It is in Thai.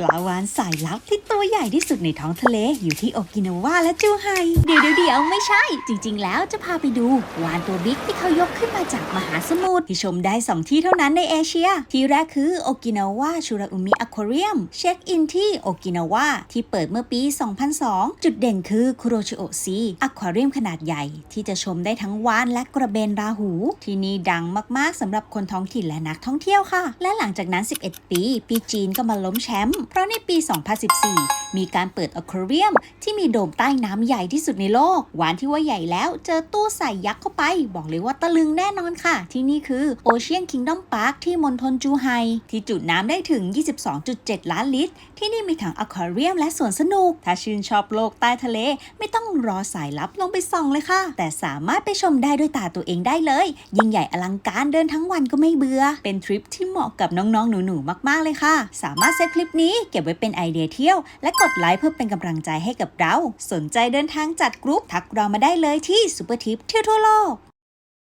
ปลาวานสายลับที่ตัวใหญ่ที่สุดในท้องทะเลอยู่ที่โอกินาวาและจูไฮ เดี๋ยวเดี๋ยวไม่ใช่ จริง ๆ แล้วจะพาไปดู วานตัวบิ๊กที่เขายกขึ้นมาจากมหาสมุทรที่ชมได้ 2 ที่เท่านั้นในเอเชีย ที่แรกคือโอกินาวาชูราอุมิอควาเรียม เช็คอินที่โอกินาวาที่เปิดเมื่อปี 2002 จุดเด่นคือคุโรชิโอซีอควาเรียมขนาดใหญ่ ที่จะชมได้ทั้งวานและกระเบนราหู ที่นี่ดังมากๆสำหรับคนท้องถิ่นและนักท่องเที่ยวค่ะ และหลังจากนั้น 11 ปี ปีจีนก็มาล้มแชมป์เพราะในปี 2014 มีการเปิดอควาเรียม ที่มีโดมใต้น้ำใหญ่ที่สุดในโลก หวานที่ว่าใหญ่แล้ว เจอตู้ใส่ยักษ์เข้าไป บอกเลยว่าตะลึงแน่นอนค่ะ ที่นี่คือ Ocean Kingdom Park ที่มณฑลจูไฮ ที่จุน้ำได้ถึง 22.7 ล้านลิตร ที่นี่มีทั้งอควาเรียมและสวนสนุก ถ้าชื่นชอบโลกใต้ทะเล ไม่ต้องรอสายลับลงไปส่องเลยค่ะ แต่สามารถไปชมได้ด้วยตาตัวเองได้เลย ยิ่งใหญ่อลังการเดินทั้งวันก็ไม่เบื่อ เป็นทริปที่เหมาะกับน้องๆหนูๆมากๆเลยค่ะ สามารถเซฟคลิปนี้เก็บไว้เป็นไอเดียเที่ยว และกดไลค์เพื่อเป็นกำลังใจให้กับเรา สนใจเดินทางจัดกรุ๊ปทักเรามาได้เลยที่ซูเปอร์ทิปเที่ยวทั่วโลก